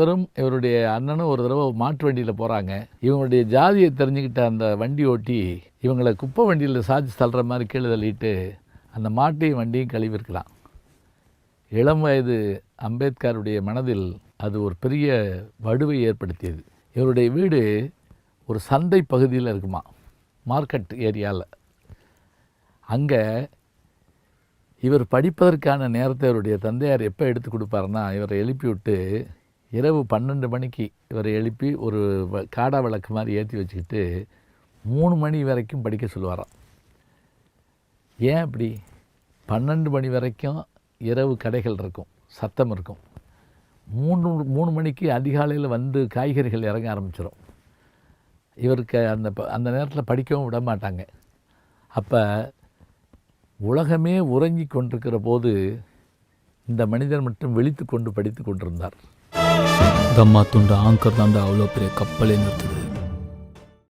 இவரும் இவருடைய அண்ணனும் ஒரு தடவை மாட்டு வண்டியில் போகிறாங்க இவங்களுடைய ஜாதியை தெரிஞ்சுக்கிட்ட அந்த வண்டி ஓட்டி இவங்களை குப்பை வண்டியில் சாதிச்சு தள்ளுற மாதிரி கீழே தள்ளிட்டு அந்த மாட்டையும் வண்டியும் கழுவிருக்கலாம் இளம் வயது அம்பேத்கருடைய மனதில் அது ஒரு பெரிய வடுவை ஏற்படுத்தியது. இவருடைய வீடு ஒரு சந்தை பகுதியில் இருக்குமா மார்க்கெட் ஏரியாவில் அங்கே இவர் படிப்பதற்கான நேரத்தை இவருடைய தந்தையார் எப்போ எடுத்து கொடுப்பாருன்னா இவரை எழுப்பி விட்டு இரவு பன்னெண்டு மணிக்கு இவரை எழுப்பி ஒரு வ- காடா விளக்கு மாதிரி ஏற்றி வச்சுக்கிட்டு மூணு மணி வரைக்கும் படிக்க சொல்லுவாராம். ஏன் அப்படி? பன்னெண்டு மணி வரைக்கும் இரவு கடைகள் இருக்கும் சத்தம் இருக்கும். மூணு மூணு மணிக்கு அதிகாலையில் வந்து காய்கறிகள் இறங்க ஆரம்பிச்சிடும் இவருக்கு அந்த ப- அந்த நேரத்தில் படிக்கவும் விட மாட்டாங்க. அப்போ உலகமே உறங்கி கொண்டிருக்கிற போது இந்த மனிதர் மட்டும் வெளித்து கொண்டு படித்து கொண்டிருந்தார். தம்மா துண்ட ஆங்கர் தாண்டா அவ்வளோ பெரிய கப்பலே நிறுத்துது.